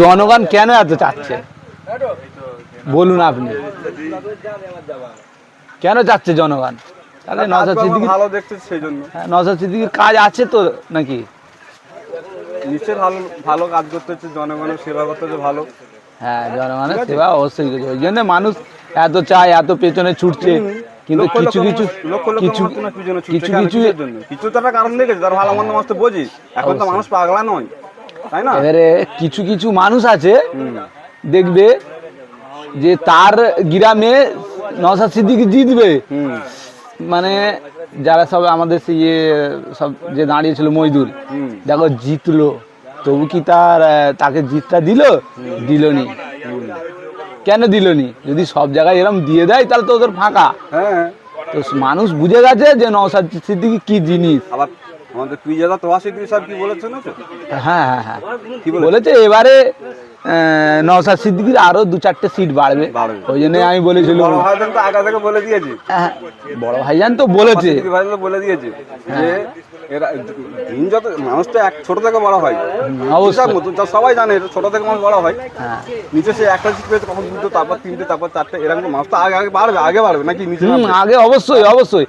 জনগণ কেন এত চাচ্ছে? বলুন আপনি। কেন চাচ্ছে জনগণ? তাহলে নজর সিদ্দিকি ভালো দেখছে সেই জন্য। নজর সিদ্দিকির কাজ আছে তো নাকি? নিশ্চয়ই ভালো ভালো কাজ করতে হচ্ছে জনগণের সেবা করতে হচ্ছে ভালো। হ্যাঁ জনগণের সেবা অবশ্যই করছে ওই জন্য মানুষ এত চায় এত পেছনে ছুটছে। কিন্তু কিছু কিছু কিছু কিছু কিছু কিছু তো একটা কারণ দেখেছে তার ভালো মন্দ মানুষ তো বোঝিস এখন তো মানুষ পাগলা নয়। তাই না? এবারে কিছু কিছু মানুষ আছে দেখবে যে তার গ্রামে নসাদ সিদ্দিকি জিতবে। মানে যারা সব আমাদের সেই ইয়ে সব যে দাঁড়িয়েছিল মইদুল হুম। দেখো জিতলো। তবু কি তার তাকে জিতটা দিল? দিলনি। কেন দিলনি? যদি সব জায়গায় এরকম দিয়ে দেয় তাহলে তো ওদের ফাঁকা। হ্যাঁ। তো মানুষ বুঝে গেছে যে নওসাদ সিদ্দিকি কি জিনিস। আবার আমাদের পিজাদা তোয়া সিদ্দিক সাহেব কি বলেছেন না হ্যাঁ হ্যাঁ হ্যাঁ। কি বলেছে বলেছে এবারে নওসাদ সিদ্দিকির আরও দু চারটে সিট বাড়বে। ওই জন্য আমি বলেছিলাম। বড় ভাইজান তো আগে থেকে বলে দিয়েছে। হ্যাঁ, বড় ভাইজান তো বলেছে। ভাইজান বলে দিয়েছে যে এরা দিন যত মানুষ তো এক ছোট থেকে বড় হয়। অবশ্যই। সবাই জানে ছোট থেকে মানুষ বড় হয়। হ্যাঁ। নিচে সে একটা সিট পেয়েছে কখন দুটো তারপর তিনটে তারপর চারটে এরকম তো মানুষ তো আগে আগে বাড়বে আগে বাড়বে নাকি নিচে আগে অবশ্যই অবশ্যই।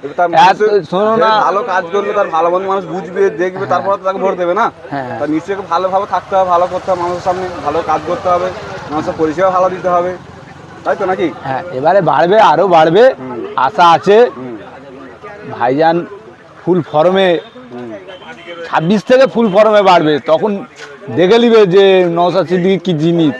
শোনো না। ভালো কাজ করলে তার ভালো মন্দ মানুষ বুঝবে দেখবে তারপর তো তাকে ভোট দেবে না। হ্যাঁ। তার নিশ্চয়ই ভালোভাবে থাকতে হবে ভালো করতে হবে মানুষের সামনে ভালো কাজ করতে হবে মানুষের পরিষেবা ভালো দিতে হবে। তাই তো নাকি? হ্যাঁ এবারে বাড়বে আরও বাড়বে আশা আছে। ভাইজান ফুল ফর্মে ছাব্বিশ থেকে ফুল ফর্মে বাড়বে তখন দেখে নিবে যে নশা সিদ্দিকি কি জিনিস।